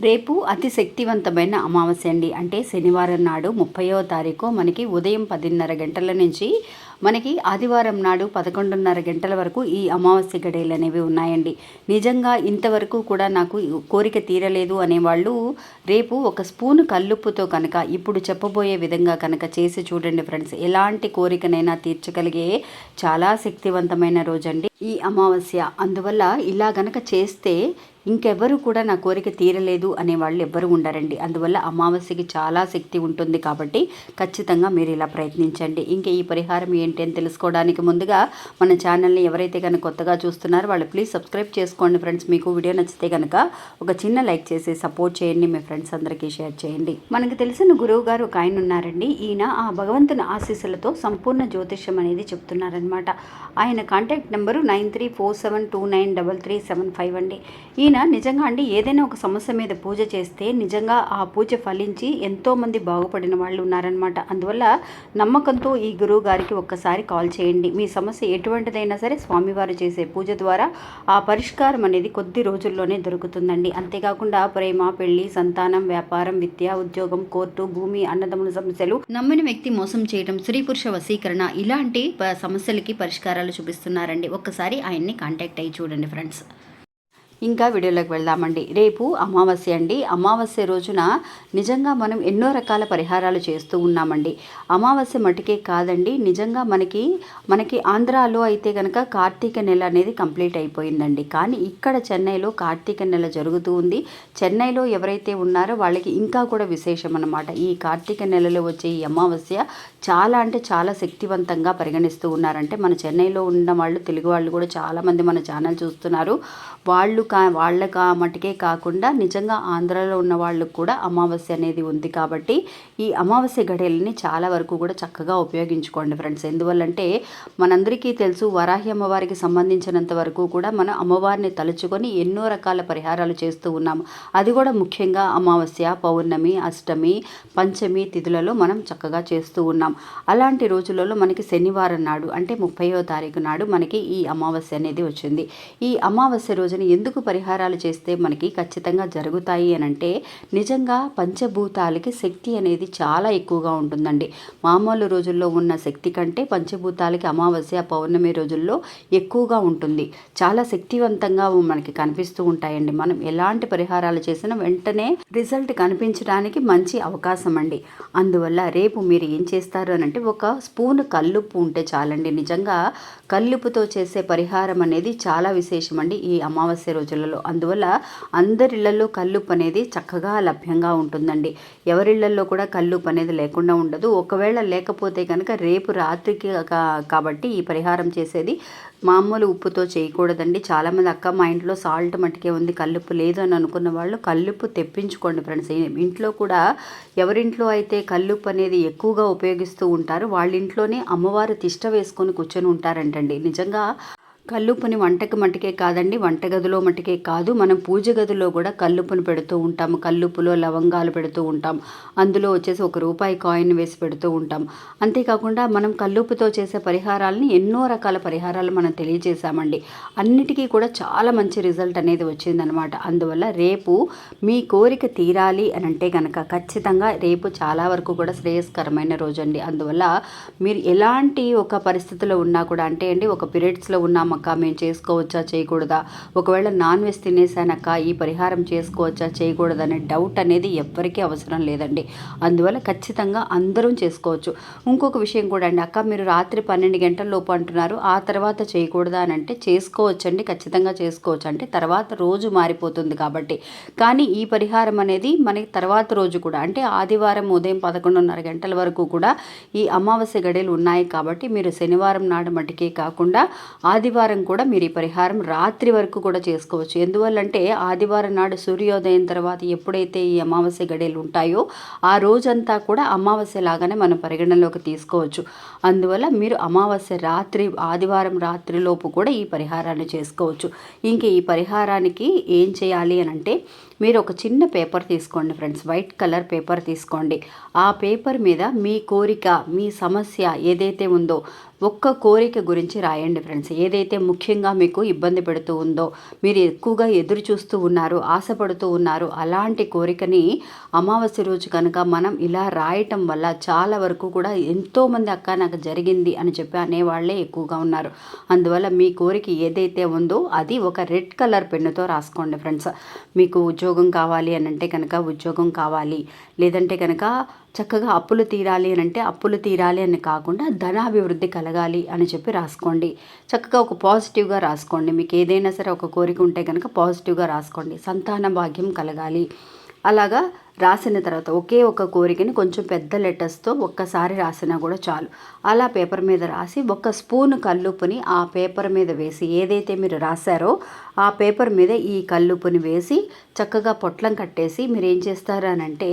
రేపు అతి శక్తివంతమైన అమావాస్య అండి. అంటే శనివారం నాడు ముప్పయో తారీఖు మనకి ఉదయం పదిన్నర గంటల నుంచి మనకి ఆదివారం నాడు పదకొండున్నర గంటల వరకు ఈ అమావాస్య గడియలు అనేవి ఉన్నాయండి. నిజంగా ఇంతవరకు కూడా నాకు కోరిక తీరలేదు అనేవాళ్ళు రేపు ఒక స్పూన్ కల్లుప్పుతో కనుక ఇప్పుడు చెప్పబోయే విధంగా కనుక చేసి చూడండి ఫ్రెండ్స్. ఎలాంటి కోరికనైనా తీర్చగలిగే చాలా శక్తివంతమైన రోజండి ఈ అమావాస్య. అందువల్ల ఇలా గనక చేస్తే ఇంకెవ్వరూ కూడా నా కోరిక తీరలేదు అనే వాళ్ళు ఎవ్వరు ఉండరండి. అందువల్ల అమావాస్యకి చాలా శక్తి ఉంటుంది కాబట్టి ఖచ్చితంగా మీరు ఇలా ప్రయత్నించండి. ఇంకా ఈ పరిహారం ఏంటి అని తెలుసుకోవడానికి ముందుగా మన ఛానల్ని ఎవరైతే కనుక కొత్తగా చూస్తున్నారో వాళ్ళు ప్లీజ్ సబ్స్క్రైబ్ చేసుకోండి ఫ్రెండ్స్. మీకు వీడియో నచ్చితే కనుక ఒక చిన్న లైక్ చేసి సపోర్ట్ చేయండి. మీ ఫ్రెండ్స్ అందరికీ షేర్ చేయండి. మనకు తెలిసిన గురువు గారు ఒక ఆయన ఉన్నారండి. ఈయన ఆ భగవంతుని ఆశీస్సులతో సంపూర్ణ జ్యోతిష్యం అనేది చెప్తున్నారనమాట ఆయన contact number nine three four seven two nine double three seven five అండి. ఈయన నిజంగా అండి ఏదైనా ఒక సమస్య మీద పూజ చేస్తే నిజంగా ఆ పూజ ఫలించి ఎంతోమంది బాగుపడిన వాళ్ళు ఉన్నారనమాట అందువల్ల నమ్మకంతో ఈ గురువు గారికి ఒక్కసారి కాల్ చేయండి. మీ సమస్య ఎటువంటిదైనా సరే స్వామివారు చేసే పూజ ద్వారా ఆ పరిష్కారం అనేది కొద్ది రోజుల్లోనే దొరుకుతుందండి. అంతేకాకుండా ప్రేమ పెళ్ళి సంతానం వ్యాపారం విద్య ఉద్యోగం కోర్టు భూమి అన్నదమ్ముల సమస్యలు నమ్మిన వ్యక్తి మోసం చేయడం స్త్రీ పురుష వశీకరణ ఇలాంటి సమస్యలకి పరిష్కారాలు చూపిస్తున్నారండి. ఒక్కసారి ఆయన్ని కాంటాక్ట్ అయ్యి చూడండి ఫ్రెండ్స్. ఇంకా వీడియోలోకి వెళ్దామండి. రేపు అమావాస్య అండి. అమావాస్య రోజున నిజంగా మనం ఎన్నో రకాల పరిహారాలు చేస్తూ ఉన్నామండి. అమావాస్య మటుకే కాదండి. నిజంగా మనకి మనకి ఆంధ్రాలో అయితే కనుక కార్తీక నెల అనేది కంప్లీట్ అయిపోయిందండి. కానీ ఇక్కడ చెన్నైలో కార్తీక నెల జరుగుతూ ఉంది. చెన్నైలో ఎవరైతే ఉన్నారో వాళ్ళకి ఇంకా కూడా విశేషం అన్నమాట. ఈ కార్తీక నెలలో వచ్చే ఈ అమావాస్య చాలా అంటే చాలా శక్తివంతంగా పరిగణిస్తూ ఉన్నారంటే మన చెన్నైలో ఉన్న వాళ్ళు తెలుగు వాళ్ళు కూడా చాలామంది మన ఛానల్ చూస్తున్నారు. వాళ్ళు కా వాళ్ళ కా మటుకే కాకుండా నిజంగా ఆంధ్రాలో ఉన్న వాళ్ళకు కూడా అమావాస్య అనేది ఉంది కాబట్టి ఈ అమావాస్య గడియలని చాలా వరకు కూడా చక్కగా ఉపయోగించుకోండి ఫ్రెండ్స్. ఎందువల్లంటే మనందరికీ తెలుసు వరాహి అమ్మవారికి సంబంధించినంత వరకు కూడా మనం అమ్మవారిని తలుచుకొని ఎన్నో రకాల పరిహారాలు చేస్తూ ఉన్నాము అది కూడా ముఖ్యంగా అమావాస్య పౌర్ణమి అష్టమి పంచమి తిథులలో మనం చక్కగా చేస్తూ ఉన్నాం. అలాంటి రోజులలో మనకి శనివారం నాడు అంటే ముప్పైవ తారీఖు నాడు మనకి ఈ అమావాస్య అనేది వచ్చింది. ఈ అమావాస్య రోజున ఎందుకు పరిహారాలు చేస్తే మనకి ఖచ్చితంగా జరుగుతాయి అని అంటే నిజంగా పంచభూతాలకి శక్తి అనేది చాలా ఎక్కువగా ఉంటుందండి. మామూలు రోజుల్లో ఉన్న శక్తి కంటే పంచభూతాలకి అమావాస్య పౌర్ణమి రోజుల్లో ఎక్కువగా ఉంటుంది. చాలా శక్తివంతంగా మనకి కనిపిస్తూ ఉంటాయండి. మనం ఎలాంటి పరిహారాలు చేసినా వెంటనే రిజల్ట్ కనిపించడానికి మంచి అవకాశం అండి. అందువల్ల రేపు మీరు ఏం చేస్తారు అని అంటే ఒక స్పూన్ కల్లుప్పు ఉంటే చాలండి. నిజంగా కల్లుప్పుతో చేసే పరిహారం అనేది చాలా విశేషం అండి ఈ అమావాస్య రోజు రోజులలో. అందువల్ల అందరిళ్ళలో కల్లుప్పు అనేది చక్కగా లభ్యంగా ఉంటుందండి. ఎవరిళ్ళలో కూడా కల్లుప్పు అనేది లేకుండా ఉండదు. ఒకవేళ లేకపోతే కనుక రేపు రాత్రికి కాబట్టి ఈ పరిహారం చేసేది మామూలు ఉప్పుతో చేయకూడదండి. చాలామంది అక్క మా ఇంట్లో సాల్ట్ మట్టుకే ఉంది కల్లుప్పు లేదు అని అనుకున్న వాళ్ళు కల్లుప్పు తెప్పించుకోండి ఫ్రెండ్స్. ఇంట్లో కూడా ఎవరింట్లో అయితే కల్లుప్పు అనేది ఎక్కువగా ఉపయోగిస్తూ ఉంటారో వాళ్ళ ఇంట్లోనే అమ్మవారు తిష్ట వేసుకొని కూర్చొని ఉంటారంటండి. నిజంగా కల్లుప్పుని వంటకి మట్టుకే కాదండి వంటగదిలో మటుకే కాదు. మనం పూజ గదిలో కూడా కల్లుపుని పెడుతూ ఉంటాము కల్లుప్పులో లవంగాలు పెడుతూ ఉంటాం. అందులో వచ్చేసి ఒక రూపాయి కాయిన్ వేసి పెడుతూ ఉంటాం. అంతేకాకుండా మనం కల్లుప్పుతో చేసే పరిహారాలని ఎన్నో రకాల పరిహారాలు మనం తెలియజేశామండి. అన్నిటికీ కూడా చాలా మంచి రిజల్ట్ అనేది వచ్చిందనమాట. అందువల్ల రేపు మీ కోరిక తీరాలి అని అంటే కనుక ఖచ్చితంగా రేపు చాలా వరకు కూడా శ్రేయస్కరమైన రోజు అండి అందువల్ల మీరు ఎలాంటి ఒక పరిస్థితిలో ఉన్నా కూడా అంటే అండి ఒక పీరియడ్స్లో ఉన్నామక్క మేము చేసుకోవచ్చా చేయకూడదా? ఒకవేళ నాన్ వెజ్ తినేసానక్క ఈ పరిహారం చేసుకోవచ్చా చేయకూడదా అనే డౌట్ అనేది ఎవ్వరికీ అవసరం లేదండి. అందువల్ల ఖచ్చితంగా అందరం చేసుకోవచ్చు. ఇంకొక విషయం కూడా అండి అక్క మీరు రాత్రి పన్నెండు గంటల లోపు అంటున్నారు ఆ తర్వాత చేయకూడదా అని అంటే చేసుకోవచ్చండి ఖచ్చితంగా చేసుకోవచ్చు అంటే తర్వాత రోజు మారిపోతుంది కాబట్టి. కానీ ఈ పరిహారం అనేది మనకి తర్వాత రోజు కూడా అంటే ఆదివారం ఉదయం పదకొండున్నర గంటల వరకు కూడా ఈ అమావాస్య గడియలు ఉన్నాయి కాబట్టి మీరు శనివారం నాడు మటుకే కాకుండా ఆదివారం కూడా మీరు ఈ పరిహారం రాత్రి వరకు కూడా చేసుకోవచ్చు. ఎందువల్లంటే ఆదివారం నాడు సూర్యోదయం తర్వాత ఎప్పుడైతే ఈ అమావాస్య గడియలు ఉంటాయో ఆ రోజంతా కూడా అమావాస్య లాగానే మనం పరిగణనలోకి తీసుకోవచ్చు. అందువల్ల మీరు అమావాస్య రాత్రి ఆదివారం రాత్రిలోపు కూడా ఈ పరిహారాన్ని చేసుకోవచ్చు. ఇంక ఈ పరిహారానికి ఏం చేయాలి అని అంటే మీరు ఒక చిన్న పేపర్ తీసుకోండి ఫ్రెండ్స్ వైట్ కలర్ పేపర్ తీసుకోండి. ఆ పేపర్ మీద మీ కోరిక మీ సమస్య ఏదైతే ఉందో ఒక్క కోరిక గురించి రాయండి ఫ్రెండ్స్. ఏదైతే ముఖ్యంగా మీకు ఇబ్బంది పెడుతూ ఉందో మీరు ఎక్కువగా ఎదురు చూస్తూ ఉన్నారు ఆశపడుతూ ఉన్నారు అలాంటి కోరికని అమావాస్య రోజు కనుక మనం ఇలా రాయటం వల్ల చాలా వరకు కూడా ఎంతోమంది అక్క నాకు జరిగింది అని చెప్పి అనేవాళ్ళే ఎక్కువగా ఉన్నారు. అందువల్ల మీ కోరిక ఏదైతే ఉందో అది ఒక రెడ్ కలర్ పెన్నుతో రాసుకోండి ఫ్రెండ్స్. మీకు ఉద్యోగం కావాలి అని అంటే కనుక ఉద్యోగం కావాలి. లేదంటే కనుక చక్కగా అప్పులు తీరాలి అని అంటే అప్పులు తీరాలి అని కాకుండా ధనాభివృద్ధి కలగాలి అని చెప్పి రాసుకోండి. చక్కగా ఒక పాజిటివ్గా రాసుకోండి. మీకు ఏదైనా సరే ఒక కోరిక ఉంటే కనుక పాజిటివ్గా రాసుకోండి. సంతాన భాగ్యం కలగాలి. అలాగా రాసిన తర్వాత ఒకే ఒక కోరికని కొంచెం పెద్ద లెటర్స్తో ఒక్కసారి రాసినా కూడా చాలు. అలా పేపర్ మీద రాసి ఒక స్పూన్ కల్లుపుని ఆ పేపర్ మీద వేసి ఏదైతే మీరు రాశారో ఆ పేపర్ మీద ఈ కల్లుపుని వేసి చక్కగా పొట్లం కట్టేసి మీరు ఏం చేస్తారు అని అంటే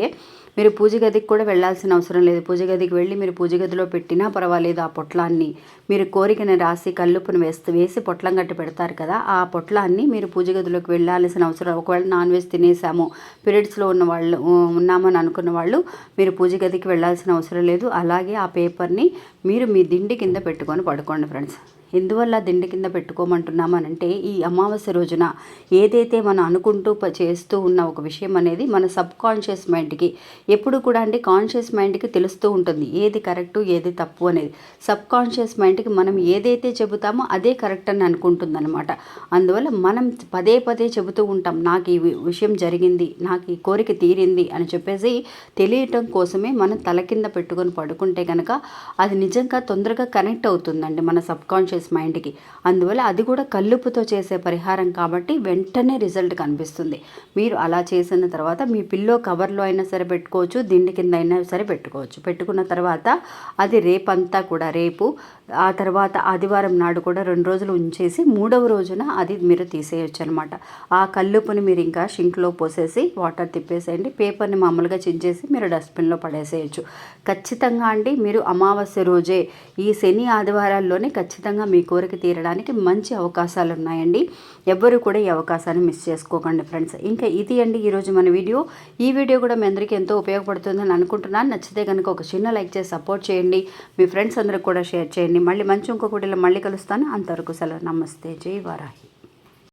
మీరు పూజ గదికి కూడా వెళ్ళాల్సిన అవసరం లేదు. పూజ గదికి వెళ్ళి మీరు పూజ గదిలో పెట్టినా పర్వాలేదు ఆ పొట్లాన్ని. మీరు కోరికని రాసి కల్లుపుని వేస్తే వేసి పొట్లం కట్టి పెడతారు కదా ఆ పొట్లాన్ని మీరు పూజ గదిలోకి వెళ్ళాల్సిన అవసరం. ఒకవేళ నాన్ వెజ్ తినేసాము పీరియడ్స్లో ఉన్న వాళ్ళు ఉన్నామని అనుకున్న వాళ్ళు మీరు పూజ గదికి వెళ్ళాల్సిన అవసరం లేదు. అలాగే ఆ పేపర్ని మీరు మీ దిండి కింద పెట్టుకొని పడుకోండి ఫ్రెండ్స్. ఎందువల్ల దిండి కింద పెట్టుకోమంటున్నామనంటే ఈ అమావాస్య రోజున ఏదైతే మనం అనుకుంటూ చేస్తూ ఉన్న ఒక విషయం అనేది మన సబ్ కాన్షియస్ మైండ్కి ఎప్పుడు కూడా అంటే కాన్షియస్ మైండ్కి తెలుస్తూ ఉంటుంది. ఏది కరెక్టు ఏది తప్పు అనేది సబ్ కాన్షియస్ మైండ్కి మనం ఏదైతే చెబుతామో అదే కరెక్ట్ అని అనుకుంటుందన్నమాట. అందువల్ల మనం పదే పదే చెబుతూ ఉంటాం నాకు ఈ వి- విషయం జరిగింది నాకు ఈ కోరిక తీరింది అని చెప్పేసి తెలియటం కోసమే మనం తల కింద పెట్టుకొని పడుకుంటే కనుక అది నిజంగా తొందరగా కనెక్ట్ అవుతుందండి మన సబ్ కాన్షియస్ మైండ్కి అందువల్ల అది కూడా కల్లుపుతో చేసే పరిహారం కాబట్టి వెంటనే రిజల్ట్ కనిపిస్తుంది. మీరు అలా చేసిన తర్వాత మీ పిల్లో కవర్లో అయినా సరే పెట్టుకోవచ్చు దిండి కింద అయినా సరే పెట్టుకోవచ్చు. పెట్టుకున్న తర్వాత అది రేపంతా కూడా రేపు ఆ తర్వాత ఆదివారం నాడు కూడా రెండు రోజులు ఉంచేసి మూడవ రోజున అది మీరు తీసేయచ్చు అనమాట ఆ కల్లుపుని మీరు ఇంకా షింక్లో పోసేసి వాటర్ తిప్పేసేయండి. పేపర్ని మామూలుగా చించేసి మీరు డస్ట్బిన్లో పడేసేయచ్చు. ఖచ్చితంగా అండి మీరు అమావాస్య రోజే ఈ శని ఆదివారాల్లోనే ఖచ్చితంగా మీ కోరిక తీరడానికి మంచి అవకాశాలు ఉన్నాయండి ఎవ్వరు కూడా ఈ అవకాశాన్ని మిస్ చేసుకోకండి ఫ్రెండ్స్. ఇంకా ఇది అండి ఈరోజు మన వీడియో. ఈ వీడియో కూడా మీ అందరికీ ఎంతో ఉపయోగపడుతుందని అనుకుంటున్నాను. నచ్చితే కనుక ఒక చిన్న లైక్ చేసి సపోర్ట్ చేయండి. మీ ఫ్రెండ్స్ అందరికి కూడా షేర్ చేయండి. మళ్ళీ మంచి ఇంకొకటిలో మళ్ళీ కలుస్తాను. అంతవరకు సెలవు. నమస్తే. జై వారాహి.